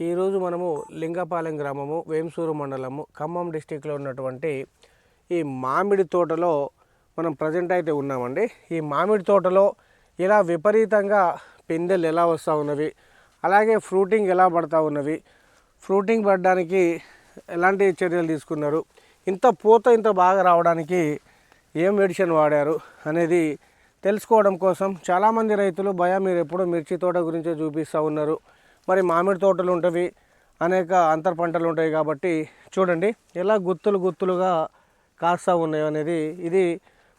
ఈరోజు మనము లింగపాలెం గ్రామము వేంసూరు మండలము ఖమ్మం డిస్టిక్లో ఉన్నటువంటి ఈ మామిడి తోటలో మనం ప్రజెంట్ అయితే ఉన్నామండి. ఈ మామిడి తోటలో ఇలా విపరీతంగా పిందెలు ఎలా వస్తూ ఉన్నవి అలాగే ఫ్రూటింగ్ ఎలా పడతా ఉన్నవి ఫ్రూటింగ్ పడడానికి ఎలాంటి చర్యలు తీసుకున్నారు ఇంత పూత ఇంత బాగా రావడానికి ఏం మెడిసిన్ వాడారు అనేది తెలుసుకోవడం కోసం చాలామంది రైతులు భయ మీరు ఎప్పుడూ మిర్చి తోట గురించే చూపిస్తూ ఉన్నారు. మరి మామిడి తోటలు ఉంటవి అనేక అంతర పంటలు ఉంటాయి కాబట్టి చూడండి ఎలా గుత్తులు గుత్తులుగా కాస్తూ ఉన్నాయి అనేది ఇది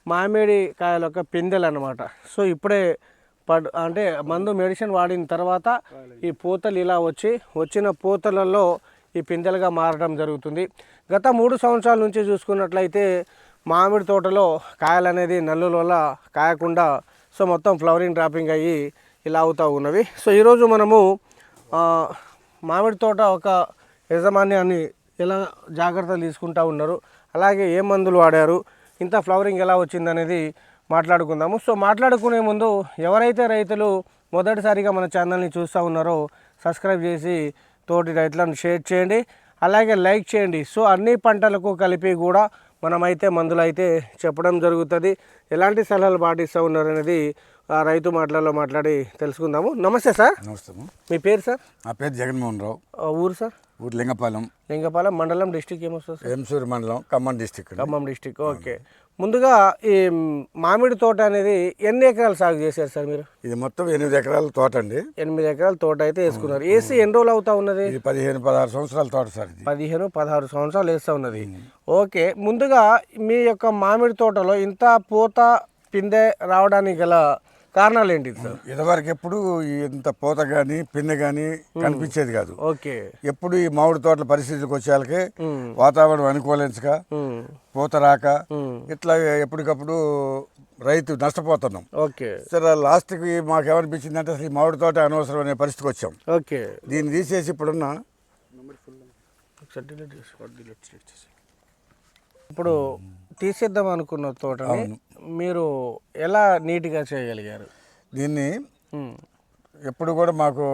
మామిడి కాయల యొక్క పిందెలు అనమాట సో ఇప్పుడే పడ్ అంటే మందు మెడిసిన్ వాడిన తర్వాత ఈ పూతలు ఇలా వచ్చి వచ్చిన పూతలలో ఈ పిందెలుగా మారడం జరుగుతుంది. గత మూడు సంవత్సరాల నుంచి చూసుకున్నట్లయితే మామిడి తోటలో కాయలు అనేది నల్లుల వల్ల కాయకుండా సో మొత్తం ఫ్లవరింగ్ డ్రాపింగ్ అయ్యి ఇలా అవుతూ ఉన్నవి. సో ఈరోజు మనము మామిడి తోట ఒక యజమాన్యాన్ని ఎలా జాగ్రత్తలు తీసుకుంటా ఉన్నారు అలాగే ఏ మందులు వాడారు ఇంత ఫ్లవరింగ్ ఎలా వచ్చింది అనేది మాట్లాడుకుందాము. సో మాట్లాడుకునే ముందు ఎవరైతే రైతులు మొదటిసారిగా మన ఛానల్ని చూస్తూ ఉన్నారో సబ్స్క్రైబ్ చేసి తోటి రైతులను షేర్ చేయండి అలాగే లైక్ చేయండి. సో అన్ని పంటలకు కలిపి కూడా మనమైతే మందులు అయితే చెప్పడం జరుగుతుంది. ఎలాంటి సలహాలు పాటిస్తూ ఉన్నారనేది రైతు మాటలలో మాట్లాడి తెలుసుకుందాము. నమస్తే సార్. నమస్తే మీ పేరు సార్? నా పేరు జగన్మోహన్ రావు. ఊరు సార్? ఊరు లింగపాలెం. లింగపాలెం మండలం డిస్టిక్ ఏమొస్తుంది సార్? ఎంసూరు మండలం Khammam district Khammam district okay. ముందుగా ఈ మామిడి తోట అనేది ఎన్ని ఎకరాలు సాగు చేశారు సార్ మీరు? ఇది మొత్తం ఎనిమిది ఎకరాల తోట అండి. ఎనిమిది ఎకరాల తోట అయితే వేసుకున్నారు. వేసి ఎన్ని రోజులు అవుతా ఉన్నది? ఇది పదిహేను పదహారు సంవత్సరాల తోట సార్ పదిహేను పదహారు సంవత్సరాలు వేస్తూ ఉన్నది. ఓకే. ముందుగా మీ యొక్క మామిడి తోటలో ఇంత పూత పిందె రావడానికి గల కారణాలు ఏంటి సార్ ఇదివరకు ఎప్పుడు ఇంత పూత కానీ పిన్నె కానీ కనిపించేది కాదు. ఓకే. ఎప్పుడు ఈ మామిడి తోటల పరిస్థితులకు వచ్చేళ్ళకి ఉమ్, వాతావరణం అనుకూలించక పూత రాక ఇట్లా ఎప్పటికప్పుడు రైతు నష్టపోతున్నాం. ఓకే. సరే లాస్ట్కి మాకు ఏమనిపించింది అంటే అసలు ఈ మామిడి తోట అనవసరం అనే పరిస్థితికి వచ్చాం. ఓకే. దీన్ని తీసేసి ఇప్పుడున్న. ఇప్పుడు తీసేద్దాం అనుకున్న తోటని మీరు ఎలా నీట్గా చేయగలిగారు? దీన్ని ఎప్పుడు కూడా మాకు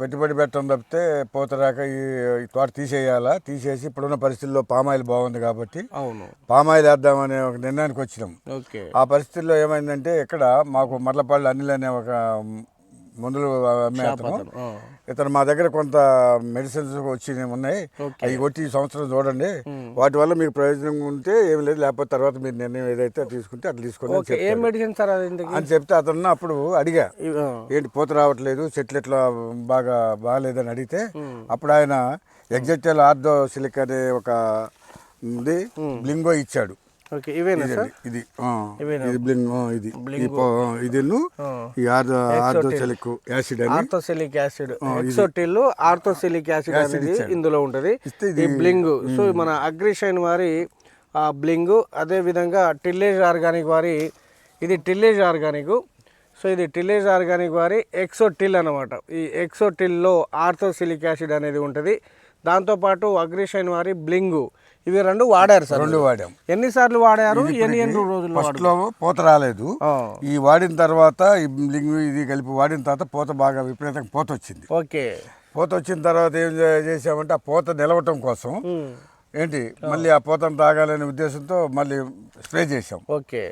పెట్టుబడి పెట్టడం తప్పితే పూత రాక ఈ తోట తీసేయాలా? తీసేసి ఇప్పుడున్న పరిస్థితుల్లో పామాయిల్ బాగుంది కాబట్టి అవును. పామాయిల్ వేద్దామనే ఒక నిర్ణయానికి వచ్చినాం. ఆ పరిస్థితుల్లో ఏమైందంటే ఇక్కడ మాకు మర్లపల్లి అనిల్ అనే ఒక మందులు అమ్మే అతను. ఇతను మా దగ్గర కొంత మెడిసిన్స్ వచ్చి ఉన్నాయి. అవి కొట్టి ఈ సంవత్సరం చూడండి. వాటి వల్ల మీకు ప్రయోజనం ఉంటే ఏం లేదు. లేకపోతే తర్వాత మీరు నిర్ణయం ఏదైతే తీసుకుంటే అట్లా తీసుకోండి అని ఓకే ఏం మెడిసిన్ సార్ అది ఇంతకీ? అని చెప్తే అతను అప్పుడు అడిగా ఏంటి పూత రావట్లేదు చెట్లు ఎట్లా బాగా బాగాలేదని అడిగితే అప్పుడు ఆయన ఎగ్జెక్టల్ ఆర్థో సిలిక్ అనే ఒక ఉంది బ్లింగో ఇచ్చాడు. ఓకే ఇవేనా సార్? ఇదండి, ఇది బ్లింగ్. ఈ యాసిడ్ ఆర్థోసిలిక్ యాసిడ్. ఎక్సోటిల్ ఆర్థోసిలిక్ యాసిడ్ అనేది ఇందులో ఉంటుంది. ఈ బ్లింగ్ సో మన అగ్రిషైన్ వారి ఆ బ్లింగ్ అదే విధంగా టిల్లేజ్ ఆర్గానిక్ వారి ఇది టిల్లేజ్ ఆర్గానిక్ సో ఇది టిల్లేజ్ ఆర్గానిక్ వారి ఎక్సోటిల్ అనమాట ఈ ఎక్సోటిల్లో ఆర్థోసిలిక్ యాసిడ్ అనేది ఉంటుంది. దాంతోపాటు అగ్రిషైన్ వారి బ్లింగు ఇవి రెండు వాడారు సార్ రెండు వాడాం. ఎన్నిసార్లు వాడారు? ఎన్ని ఎన్ని రోజులు ఫస్ట్లో పూత రాలేదు. ఈ వాడిన తర్వాత ఈ బ్లింగ్ ఇది కలిపి వాడిన తర్వాత పూత బాగా విపరీతంగా పూత వచ్చింది. ఓకే. పూత వచ్చిన తర్వాత ఏం చేసామంటే ఆ పూత నిలవటం కోసం ఏంటి మళ్ళీ ఆ పూతను తాగాలనే ఉద్దేశంతో మళ్ళీ స్ప్రే చేసాం ఓకే.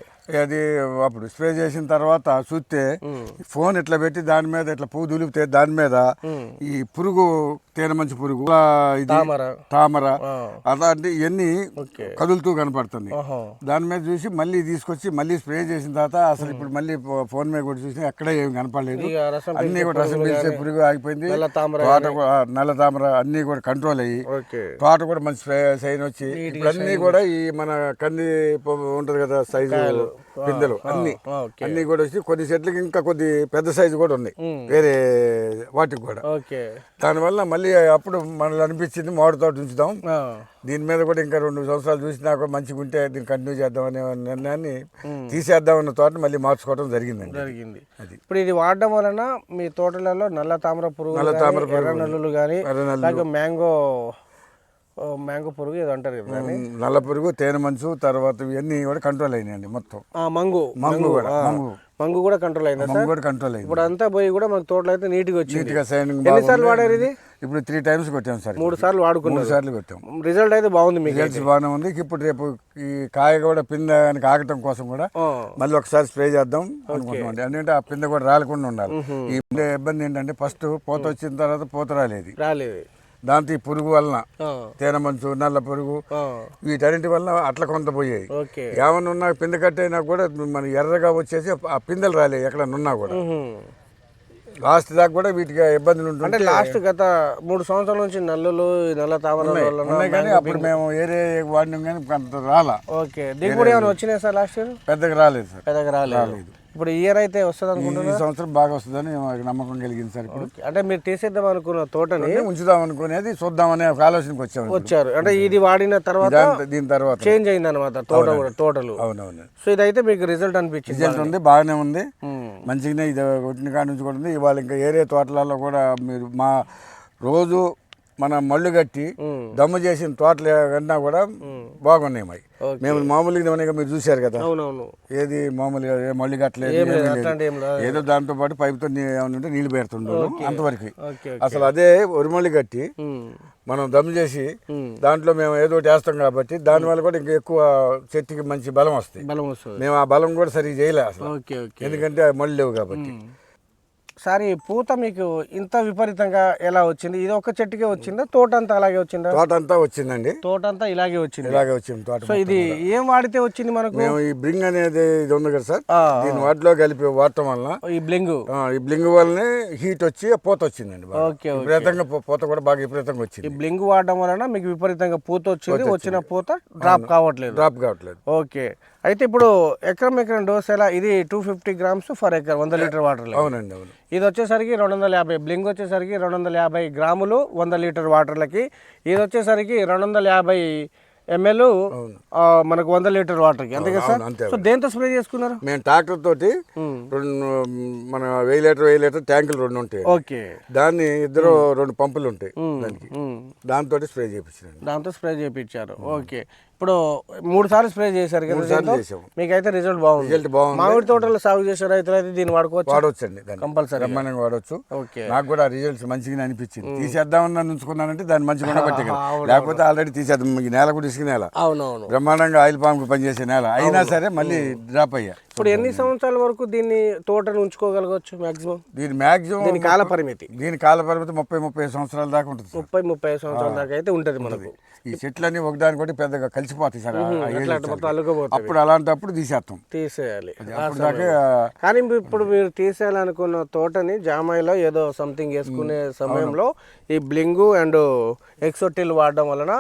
అది అప్పుడు స్ప్రే చేసిన తర్వాత చూస్తే ఫోన్ ఇట్లా పెట్టి దాని మీద ఇట్లా పువ్వు దులిపితే దాని మీద ఈ పురుగు తేనె మంచి పురుగు ఇది తామర. అలాంటి ఇవన్నీ కదులుతూ కనపడుతుంది దాని మీద చూసి మళ్ళీ తీసుకొచ్చి మళ్ళీ స్ప్రే చేసిన తర్వాత అసలు ఇప్పుడు మళ్ళీ ఫోన్ మీద కూడా చూసినా ఎక్కడ ఏం కనపడలేదు. అన్ని కూడా రసం పీల్చే పురుగు ఆగిపోయింది. తోట నల్ల తామర అన్ని కూడా కంట్రోల్ అయ్యి తోట కూడా మంచి స్ప్రే సైన్ వచ్చి ఇప్పుడు అన్ని కూడా ఈ మన కంది ఉంటది కదా సైజు పిందెలు అన్ని. అన్ని కూడా వచ్చి కొన్ని చెట్లకి ఇంకా కొద్ది పెద్ద సైజు కూడా ఉన్నాయి. వేరే వాటికి కూడా. ఓకే. దానివల్ల మళ్ళీ అప్పుడు మనల్ని అనిపించింది మామిడి తోట ఉంచుదాం. దీని మీద కూడా ఇంకా రెండు సంవత్సరాలు చూసినా కూడా మంచిగా ఉంటే దీన్ని కంటిన్యూ చేద్దాం అనే నిర్ణయాన్ని తీసేద్దామన్న తోట మళ్ళీ మార్చుకోవడం జరిగిందండి. జరిగింది. అది. ఇప్పుడు ఇది వాడడం వలన మీ తోటలలో నల్ల తామర పురుగు నల్ల తామర ఎర్ర నల్లులు కానీ మ్యాంగో మ్యాంగో పురుగు ఏదో అంటారు కదా. నల్ల పురుగు తేనె మంచు తర్వాత ఇవన్నీ కూడా కంట్రోల్ అయినాయండి మొత్తం. ఆ, మంగు. మంగు కూడా మంగు. మంగు కూడా కంట్రోల్ అయిందా మంగు కూడా కంట్రోల్ అయింది. ఇప్పుడు అంతా పోయి కూడా మనకు తోటలో అయితే నీట్గా వచ్చింది. నీట్గా సైనింగ్ ఎన్నిసార్లు వాడారు ఇది? ఇప్పుడు త్రీ టైమ్స్ కొట్టాం సార్ మూడు సార్లు మూడు వాడుకున్నారు సార్లు కొట్టాం. రిజల్ట్ అయితే బాగుంది మీకు రిజల్ట్స్ బాగానే ఉంది. ఇప్పుడు రేపు ఈ కాయ కూడా పిందె ఆగటం కోసం కూడా మళ్ళీ ఒకసారి స్ప్రే చేద్దాం అనుకుంటున్నాం ఎందుకంటే ఆ పిందె కూడా రాలకుండా ఉండాలి. ఈ ఇబ్బంది ఏంటంటే ఫస్ట్ పూత వచ్చిన తర్వాత పూత రాలేదు. రాలేదు. దాంతో ఈ పురుగు వలన తేనె మంచు నల్ల పురుగు వీటన్నిటి వల్ల అట్ల కొంత పోయాయి. ఏమన్నా ఉన్నా పిందె కట్టయినా కూడా మన ఎర్రగా వచ్చేసి ఆ పిందెలు రాలేదు ఎక్కడ ఉన్నా కూడా. లాస్ట్ దాకా కూడా వీటికి ఇబ్బందులు అంటే ఉంటుంటే లాస్ట్ గత మూడు సంవత్సరాల నుంచి నల్లులు నల్ల ఉన్నాయి. కానీ అప్పుడు మేము ఏరే వాడినాం కానీ అంత రాలా. ఓకే. దిగుబడి ఏమైనా వచ్చినాయి సార్ లాస్ట్ ఇయర్? పెద్దగా రాలేదు సార్. పెద్దగా రాలేదు. ఇప్పుడు ఇయర్ అయితే వస్తుంది అనుకుంటున్నా ఈ సంవత్సరం బాగా వస్తుందని మాకు నమ్మకం కలిగింది సార్ ఇప్పుడు. అంటే మీరు తీసేద్దాం అనుకున్న తోటని ఉంచుదాం అనుకునేది చూద్దామనే ఒక ఆలోచనకి వచ్చాము. వచ్చారు. అంటే ఇది వాడిన తర్వాత దాని- తర్వాత. చేంజ్ అయింది అనమాట తోట కూడా టోటల్ అవునవును. సో ఇదైతే మీకు రిజల్ట్ అనిపించింది రిజల్ట్ ఉంది బాగానే ఉంది. మంచిగానే ఇది కొట్టిన కాడ నుంచి కూడా ఉంది ఇవాళ ఇంకా ఏరే తోటలలో కూడా మీరు మా రోజు మన మళ్ళు కట్టి. దమ్ము చేసిన తోటలు కన్నా కూడా బాగున్నాయి ఓకే. మేము మామూలుగా మీరు చూశారు కదా. ఏది మామూలుగా ఏ మళ్ళీ కట్టలేదు ఏదో దాంతో పాటు పైపుతో ఏమైనా నీళ్ళు పెడుతుండవు అంతవరకు. అసలు అదే ఉరిమళ్ళి కట్టి. మనం దమ్ము చేసి. దాంట్లో మేము ఏదో ఒకటి వేస్తాం కాబట్టి దానివల్ల కూడా ఇంకా ఎక్కువ చెట్టుకి మంచి బలం వస్తాయి. బలం వస్తుంది. మేము ఆ బలం కూడా సరిగ్గా చేయలే అసలు. ఎందుకంటే మళ్ళీ లేవు కాబట్టి. సార్ ఈ పూత మీకు ఇంత విపరీతంగా ఎలా వచ్చింది? ఇది ఒక చెట్టుకే వచ్చిందా? తోట అంతా అలాగే వచ్చిందా? తోట అంతా వచ్చిందండి. తోట అంతా ఇలాగే వచ్చింది. ఇలాగే వచ్చింది తోట సో ఇది ఏం వాడితే వచ్చింది మనకు? మేము ఈ బ్రింగ్ అనేది ఇది ఉంది కదా సార్? దీని వాటిలో కలిపి వాడటం వలన ఈ బ్లింగు. ఈ బ్లింగ్ వల్లనే హీట్ వచ్చి పూత వచ్చిందండి. ఓకే విపరీతంగా పూత కూడా బాగా విపరీతంగా ఈ వచ్చింది బ్లింగ్ వాడడం వలన మీకు విపరీతంగా పూత వచ్చింది వచ్చిన పూత డ్రాప్ కావట్లేదు. డ్రాప్ కావట్లేదు. ఓకే. అయితే ఇప్పుడు ఎకరం ఎకరం డోస్ ఎలా? ఇది two fifty grams per acre వంద లీటర్ వాటర్ అవునండి అవును. ఇది వచ్చేసరికి రెండు వందల యాభై బ్లింగ్ వచ్చేసరికి రెండు వందల యాభై గ్రాములు వంద లీటర్ వాటర్లకి. ఇది వచ్చేసరికి రెండు వందల యాభై ఎంఎల్ మనకు వంద లీటర్ వాటర్కి. అంతే కదా సార్? సో దేంతో స్ప్రే చేసుకున్నారు? మేము ట్రాక్టర్ తోటి. రెండు మన వెయ్యి లీటర్ వెయ్యి లీటర్ ట్యాంకులు రెండు ఉంటాయి ఓకే. దాన్ని ఇద్దరు రెండు పంపులు ఉంటాయి దానికి. దాంతో స్ప్రే చేయించాను దాంతో స్ప్రే చేయించారు ఓకే. ఇప్పుడు మూడు సార్లు స్ప్రే చేశారు కదా. మీకైతే రిజల్ట్ బాగుంది. రిజల్ట్ బాగుంది. మామిడి తోటలో సాగు చేసే రైతులు అయితే దీన్ని వాడుకోవచ్చు? వాడవచ్చండి దాన్ని. కంపల్సరీ బ్రహ్మాండంగా వాడవచ్చు ఓకే. నాకు కూడా రిజల్ట్స్ మంచిగానే అనిపించింది. తీసేద్దామని ఉంచుకున్నానంటే దాన్ని మంచిగా ఉండబట్టి లేకపోతే ఆల్రెడీ తీసేద్దాం. ఈ నేల కూడా ఇసుక నేల. అవునవును. బ్రహ్మాండంగా ఆయిల్ పామ్ పనిచేసే నేల. అయినా సరే మళ్ళీ డ్రాప్ అయ్యా. ఇప్పుడు ఎన్ని సంవత్సరాల వరకు దీన్ని తోటను ఉంచుకోగలగవచ్చు మాక్సిమం దీని మ్యాక్సిమం దీని కాల పరిమితి. దీని కాల పరిమితి ముప్పై ముప్పై సంవత్సరాల దాకా ఉంటుంది. ముప్పై ముప్పై సంవత్సరాల దాకా అయితే ఉంటుంది మనకు. ఈ చెట్లన్నీ ఒకదానికొకటి పెద్దగా కలిసిపోతాయి సార్. అప్పుడు అలాంటప్పుడు తీసేస్తాం. తీసేయాలి. కానీ ఇప్పుడు మీరు తీసేయాలనుకున్న తోటని జామాయిలో ఏదో సంథింగ్ వేసుకునే సమయంలో ఈ బ్లింగు అండ్ ఎక్సోటిల్ వాడడం వలన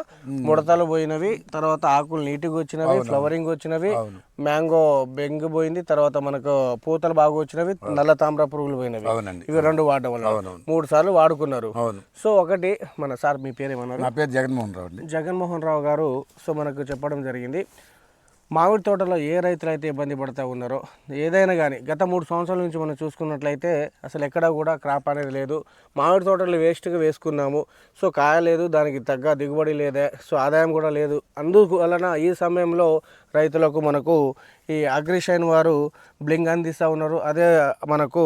ముడతలు పోయినవి తర్వాత ఆకులు నీట్గా వచ్చినవి ఫ్లవరింగ్ వచ్చినవి మ్యాంగో బెంగు పోయింది తర్వాత మనకు పూతలు బాగా వచ్చినవి నల్ల తామ్ర పురుగులు పోయినవి. అవునండి. ఇవి రెండు వాడడం వల్ల. మూడు సార్లు వాడుకున్నారు. సో ఒకటి మన సార్ మీ పేరు ఏమన్నారు నా పేరు జగన్మోహన్ రావు అండి. జగన్మోహన్ రావు గారు సో మనకు చెప్పడం జరిగింది. మామిడి తోటలో ఏ రైతులు అయితే ఇబ్బంది పడుతూ ఉన్నారో ఏదైనా కానీ గత మూడు సంవత్సరాల నుంచి మనం చూసుకున్నట్లయితే అసలు ఎక్కడా కూడా క్రాప్ అనేది లేదు. మామిడి తోటలు వేస్ట్గా వేసుకున్నాము. సో కాయలేదు దానికి తగ్గ దిగుబడి లేదే సో ఆదాయం కూడా లేదు. అందువలన ఈ సమయంలో రైతులకు మనకు ఈ అగ్రిషైన్ వారు బ్లింగ్ అందిస్తూ ఉన్నారు. అదే మనకు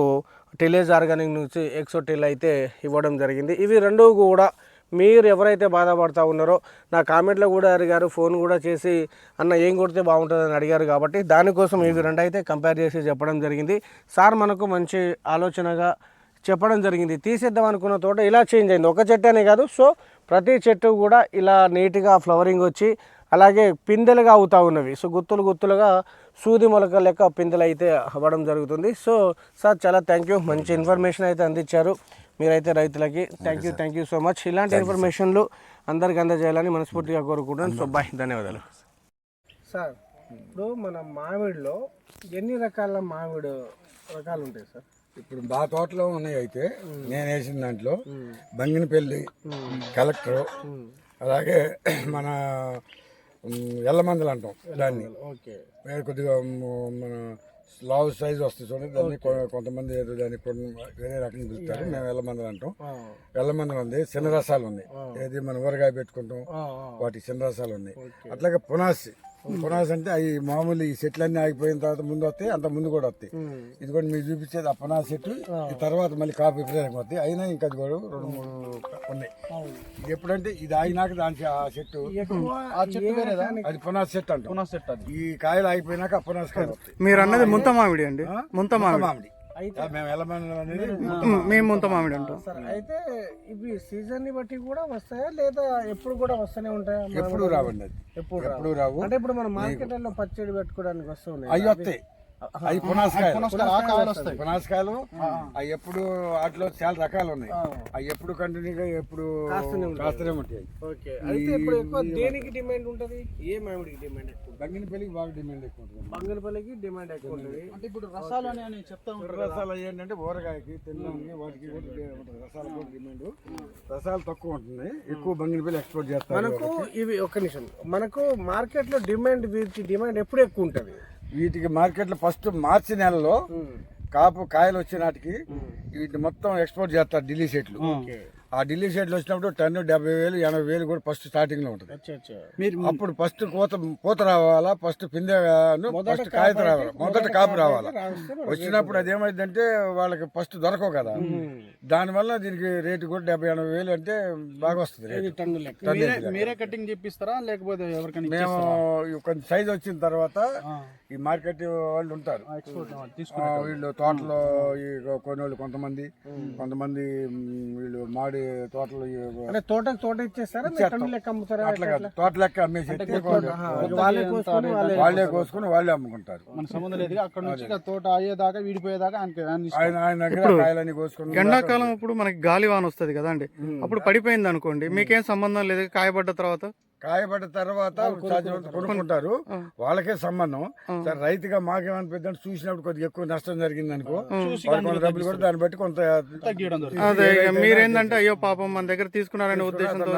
టిలేజ్ ఆర్గానిక్ నుంచి ఎక్సోటిల్ అయితే ఇవ్వడం జరిగింది. ఇవి రెండు కూడా మీరు ఎవరైతే బాధపడతా ఉన్నారో నా కామెంట్లో కూడా అడిగారు ఫోన్ కూడా చేసి అన్న ఏం కొడితే బాగుంటుందని అడిగారు కాబట్టి దానికోసం ఇవి రెండు అయితే కంపేర్ చేసి చెప్పడం జరిగింది. సార్ మనకు మంచి ఆలోచనగా చెప్పడం జరిగింది. తీసేద్దాం అనుకున్న తోట ఇలా చేంజ్ అయింది. ఒక చెట్టు అనే కాదు. సో ప్రతి చెట్టు కూడా ఇలా నీట్గా ఫ్లవరింగ్ వచ్చి అలాగే పిందెలుగా అవుతా ఉన్నవి. సో గుత్తులు గుత్తులుగా సూది మొలక లెక్క పిందెలు అయితే అవ్వడం జరుగుతుంది. సో సార్ చాలా థ్యాంక్ యూ మంచి ఇన్ఫర్మేషన్ అయితే అందించారు. మీరైతే రైతులకి thank you thank you so much ఇలాంటి ఇన్ఫర్మేషన్లు అందరికి అందజేయాలని మనస్ఫూర్తిగా కోరుకుంటున్నాను. సో బాయ్ ధన్యవాదాలు. సార్ ఇప్పుడు మన మామిడిలో ఎన్ని రకాల మామిడి రకాలు ఉంటాయి సార్? ఇప్పుడు మా తోటలో ఉన్నాయి అయితే నేను వేసిన దాంట్లో బంగినపల్లి కలెక్టర్ అలాగే మన ఎల్లమందలు అంటాం దాన్ని. ఓకే. వేరే కొద్దిగా మన లావు సైజ్ వస్తుంది చూడండి. దాన్ని కొంతమంది ఏదో దాన్ని కొన్ని వేరే రకంగా పిలుస్తారు. మేము ఎల్లమందలు అంటాం. ఎల్లమందలు ఉంది. చిన్న రసాలు ఉన్నాయి. ఏది మనం ఊరగాయ పెట్టుకుంటాం. వాటి చిన్న రసాలు ఉన్నాయి. అట్లాగే పునాసి. పునాసి అంటే అవి మామూలు ఈ చెట్లు అన్ని ఆగిపోయిన తర్వాత ముందు వస్తాయి అంత ముందు కూడా వస్తాయి. ఇది కూడా మీకు చూపించేది ఆ పునాసి చెట్టు ఈ తర్వాత మళ్ళీ కాపు విపరీతం వస్తాయి. అయినా ఇంకా అది కూడా రెండు మూడు ఉన్నాయి. ఇది ఎప్పుడంటే ఇది ఆగినాక దానికి ఆ చెట్టు అది పునాసి చెట్టు అంటాం. పునః సెట్ అది. ఈ కాయలు ఆగిపోయినాక ఆ పునాసి కాయలు వస్తాయి. మీరు అన్నది ముంత మామిడి అండి ముంత మామిడి మేము ముంత మామిడి అంటాం సరే అయితే ఇవి సీజన్ని బట్టి కూడా వస్తాయా? లేదా ఎప్పుడు కూడా వస్తూనే ఉంటాయా? ఎప్పుడు రావండి ఎప్పుడు ఎప్పుడు రావు? అంటే ఇప్పుడు మన మార్కెట్లో పచ్చడి పెట్టుకోవడానికి వస్తున్నాయి అవి వస్తాయి అవి పునాసకాయలు. అవి ఎప్పుడు వాటిలో చాలా రకాలు ఉన్నాయి. అవి ఎప్పుడు కంటిన్యూగా ఎప్పుడు కాస్తూనే ఉంటాయి. ఓకే. అయితే ఇప్పుడు ఎక్కువ దేనికి డిమాండ్ ఉంటది? ఏ మామిడికి డిమాండ్ ఎక్కువ? బంగినపల్లికి బాగా డిమాండ్ ఎక్కువ ఉంటుంది. బంగళపల్లికి డిమాండ్ ఎక్కువ ఉంటుంది. అంటే ఇప్పుడు రసాలు అని చెప్తా రసాలు ఏంటంటే ఊరగాయకి తినడానికి వాటికి రసాలు కూడా డిమాండ్. రసాలు తక్కువ ఉంటుంది ఎక్కువ బంగినపల్లి ఎక్స్పోర్ట్ చేస్తారు మనకు ఇవి ఒక్క నిమిషం. మనకు మార్కెట్లో డిమాండ్ వీటి డిమాండ్ ఎప్పుడు ఎక్కువ ఉంటది? వీటికి మార్కెట్లో ఫస్ట్ మార్చి నెలలో కాపు కాయలు వచ్చే నాటికి వీటిని మొత్తం ఎక్స్పోర్ట్ చేస్తారు ఢిల్లీ సెట్లు. ఆ ఢిల్లీ సెట్లు వచ్చినప్పుడు టన్ను డెబ్బై వేలు ఎనభై వేలు కూడా ఫస్ట్ స్టార్టింగ్లో ఉంటుంది. అచ్చా అచ్చా. మీరు అప్పుడు ఫస్ట్ కోత పూత రావాలా ఫస్ట్ పిందె ఫస్ట్ కాయత రావాలా మొదట కాపు రావాలా. వచ్చినప్పుడు అది ఏమైందంటే వాళ్ళకి ఫస్ట్ దొరకవు కదా. దానివల్ల దీనికి రేటు కూడా డెబ్బై ఎనభై వేలు అంటే బాగా వస్తుంది మీరే కటింగ్ చేపిస్తారా లేకపోతే ఎవరికైనా మేము కొంచెం సైజ్ వచ్చిన తర్వాత ఈ మార్కెట్ వాళ్ళు ఉంటారు. వీళ్ళు తోటలో ఈ కొనోళ్ళు కొంతమంది. కొంతమంది వీళ్ళు మాడి తోటలు ఈ అంటే తోటకు తోట ఇచ్చేస్తారా? మీరు టన్ను లెక్క అమ్ముతారా? అట్లా కాదు. తోట లెక్క అమ్మేసి వాళ్ళు- కోసుకొని వాళ్ళే వాళ్ళే కోసుకుని వాళ్ళే అమ్ముకుంటారు. మన సంబంధం లేదు అక్కడ నుంచి తోట అయ్యేదాకా వీడిపోయేదాకా ఆయన. ఆయన దగ్గర కాయలని కోసుకుని ఎండాకాలం అప్పుడు మనకి గాలివాన వస్తుంది కదా అండి. అప్పుడు పడిపోయింది అనుకోండి మీకేం సంబంధం లేదు? కాయపడ్డ తర్వాత? కాయబడ్డ తర్వాత కొనుక్కుంటారు. వాళ్ళకే సంబంధం. సరే రైతుగా మాకేమనిపిద్దంటే చూసినప్పుడు కొద్దిగా ఎక్కువ నష్టం జరిగింది అనుకో డబ్బులు కూడా దాన్ని బట్టి కొంత మీరేందంటే అయ్యో పాపం మన దగ్గర తీసుకున్నారనే ఉద్దేశంతో.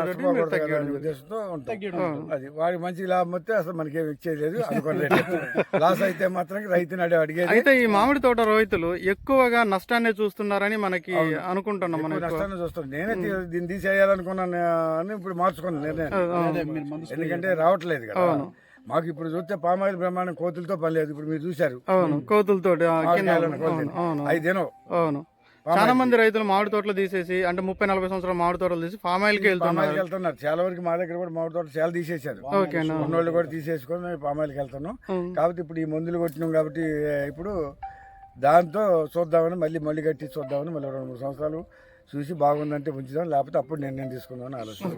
అది వాడికి మంచి లాభం వస్తే అసలు మనకేం ఇచ్చేది లాస్ అయితే మాత్రం రైతుని అడిగి అడిగేది అయితే ఈ మామిడి తోట రైతులు ఎక్కువగా నష్టాన్ని చూస్తున్నారని మనకి అనుకుంటున్నాం నష్టాన్ని చూస్తాను నేనే దీన్ని తీసేయాలనుకున్నాను అని ఇప్పుడు మార్చుకున్నాను నిర్ణయం అదే మీరు మందు ఎందుకంటే రావట్లేదు కదా. మాకు ఇప్పుడు చూస్తే పామాయిల్ బ్రహ్మాండం కోతులతో పని లేదు. ఇప్పుడు మీరు చూశారు. అవును కోతులతో. అవును అవి తినవు. అవును. చాలా మంది రైతులు మామిడి తోటలు తీసేసి అంటే ముప్పై నలభై సంవత్సరాల మామిడి తోటలు తీసి ఆయిల్కి వెళ్తున్నారు. పామాయిల్కి చాలా వరకు మా దగ్గర కూడా మామిడి తోట చాలా తీసేశారు. ఉన్నోళ్ళు కూడా తీసేసుకొని మేము పామాయిల్కి వెళ్తున్నాం. కాబట్టి ఇప్పుడు ఈ మందులు కొట్టినాం కాబట్టి ఇప్పుడు దాంతో చూద్దామని మళ్ళీ మళ్ళీ కట్టి చూద్దామని మళ్ళీ రెండు మూడు సంవత్సరాలు చూసి బాగుందంటే ఉంచుదాం. లేకపోతే అప్పుడు నిర్ణయం తీసుకుందామని ఆలోచన